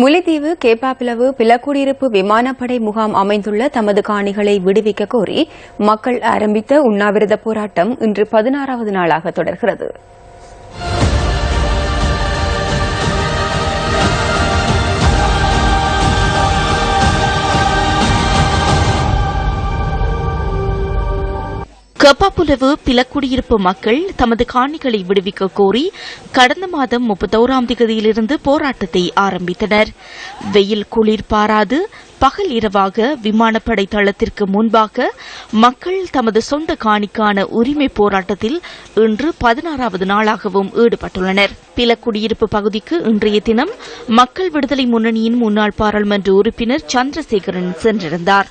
முல்லைத்தீவு கேப்பாப்பிலவு பிலக்குடியிருப்பு விமானப்படை முகாம் அமைந்துள்ள தமது காணிகளை விடுவிக்க கோரி மக்கள் ஆரம்பித்த உண்ணாவிரத போராட்டம் இன்று பதினாறாவது நாளாக தொடர்கிறது. கப்பாப்புலவு பிலக்குடியிருப்பு மக்கள் தமது காணிகளை விடுவிக்க கோரி கடந்த மாதம் முப்பத்தோராம் தேதியிலிருந்து போராட்டத்தை ஆரம்பித்தனர். வெயில் குளிர் பாராது பகல் இரவாக விமானப்படை தளத்திற்கு முன்பாக மக்கள் தமது சொந்த காணிக்கான உரிமை போராட்டத்தில் இன்று பதினாறாவது நாளாகவும் ஈடுபட்டுள்ளனர். பிலக்குடியிருப்பு பகுதிக்கு இன்றைய தினம் மக்கள் விடுதலை முன்னணியின் முன்னாள் பாராளுமன்ற உறுப்பினர் சந்திரசேகரன் சென்றிருந்தார்.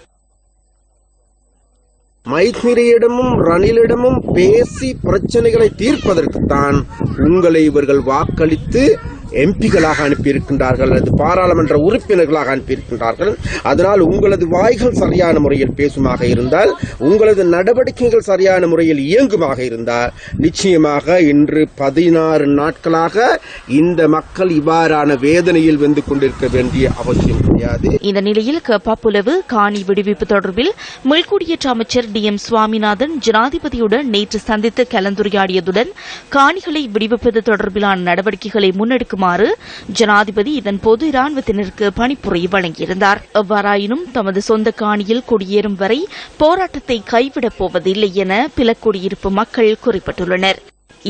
மைத்ரியிடமும் ரணிலிடமும் பேசி பிரச்சனைகளை தீர்ப்பதற்குத்தான் உங்களை இவர்கள் வாக்களித்து எம்பிகளாக அனுப்பியிருக்கின்றார்கள் அல்லது பாராளுமன்ற உறுப்பினர்களாக அனுப்பியிருக்கின்றார்கள். அதனால் உங்களது வாய்கள் சரியான முறையில் பேசுமாக இருந்தால் உங்களது நடவடிக்கைகள் சரியான முறையில் இயங்குமாக இருந்தால் நிச்சயமாக இன்று பதினாறு நாட்களாக இந்த மக்கள் இவ்வாறான வேதனையில் வந்து கொண்டிருக்க வேண்டிய அவசியம் கிடையாது. இந்த நிலையில் கப்பாப்புலவு காணி விடுவிப்பு தொடர்பில் மீள்குடியேற்ற அமைச்சர் டி எம் சுவாமிநாதன் ஜனாதிபதியுடன் நேற்று சந்தித்து கலந்துரையாடியதுடன் காணிகளை விடுவிப்பது தொடர்பிலான நடவடிக்கைகளை முன்னெடுக்கும் முன்னெடுக்குமாறு ஜனாதிபதி இதன் பொது இராணுவத்தினருக்கு பணிப்புரை வழங்கியிருந்தார். எவ்வாறாயினும் தமது சொந்த காணியில் குடியேறும் வரை போராட்டத்தை கைவிடப் போவதில்லை என பிலக்குடியிருப்பு மக்கள் குறிப்பிட்டுள்ளனர்.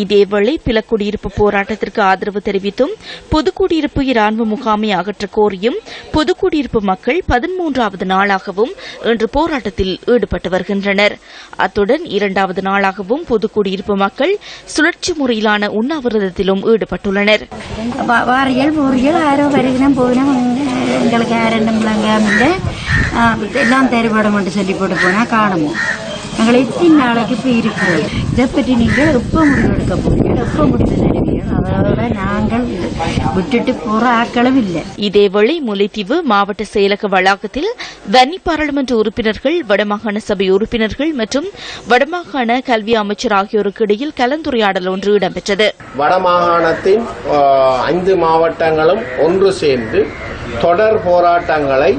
இதேவேளை பிலக்குடியிருப்பு போராட்டத்திற்கு ஆதரவு தெரிவித்தும் பொதுக்குடியிருப்பு இராணுவ முகாமை அகற்ற கோரியும் பொதுக்குடியிருப்பு மக்கள் பதிமூன்றாவது நாளாகவும் இன்று போராட்டத்தில் ஈடுபட்டு வருகின்றனர். அத்துடன் இரண்டாவது நாளாகவும் பொதுக்குடியிருப்பு மக்கள் சுழற்சி முறையிலான உண்ணாவிரதத்திலும் ஈடுபட்டுள்ளனர். எங்களுக்கு ஆரண்டும் விளங்காம எல்லாம் தருபடம் என்று சொல்லி போட்டு போனால் காணுமோ? எங்களை எத்தனை நாளைக்கு இப்போ இருக்கிறது இதை பற்றி நீங்கள் எப்போ முடிவெடுக்க போறீங்க எப்போ முடிவு தருவீர்கள் அதோட நாங்கள் இது விட்டுட்டு போகிற ஆக்களும் இல்லை. இதேவேளை முல்லைத்தீவு மாவட்ட செயலக வளாகத்தில் வன்னி பாராளுமன்ற உறுப்பினர்கள் வடமாகாண சபை உறுப்பினர்கள் மற்றும் வடமாகாண கல்வி அமைச்சர் ஆகியோருக்கு இடையில் கலந்துரையாடல் ஒன்று இடம்பெற்றது. வடமாகாணத்தின் ஐந்து மாவட்டங்களும் ஒன்று சேர்ந்து தொடர் போராட்டங்களை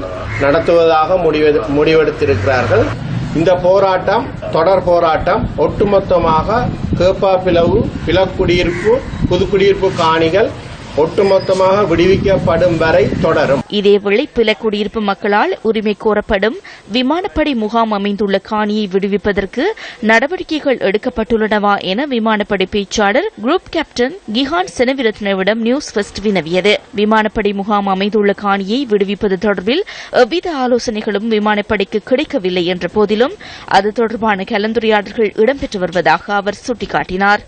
நடத்துவதாக முடிவெடு முடிவெடுத்திருக்கிறார்கள். இந்த போராட்டம் தொடர் போராட்டம் ஒட்டுமொத்தமாக கேப்பா பிளவு பிளக்குடியிருப்பு புதுக்குடியிருப்பு காணிகள் ஒட்டுமொத்தமாக விடுவிக்கப்படும் வரை தொடரும். இதேவேளை பிலக்குடியிருப்பு மக்களால் உரிமை கோரப்படும் விமானப்படை முகாம் அமைந்துள்ள காணியை விடுவிப்பதற்கு நடவடிக்கைகள் எடுக்கப்பட்டுள்ளனவா என விமானப்படை பேச்சாளர் குரூப் கேப்டன் கிஹான் செனவிரத்னவிடம் நியூஸ் ஃபெஸ்ட் வினவியது. விமானப்படை முகாம் அமைந்துள்ள காணியை விடுவிப்பது தொடர்பில் எவ்வித ஆலோசனைகளும் விமானப்படைக்கு கிடைக்கவில்லை என்ற போதிலும் அது தொடர்பான கலந்துரையாடல்கள் இடம்பெற்று வருவதாக அவர் சுட்டிக்காட்டினார்.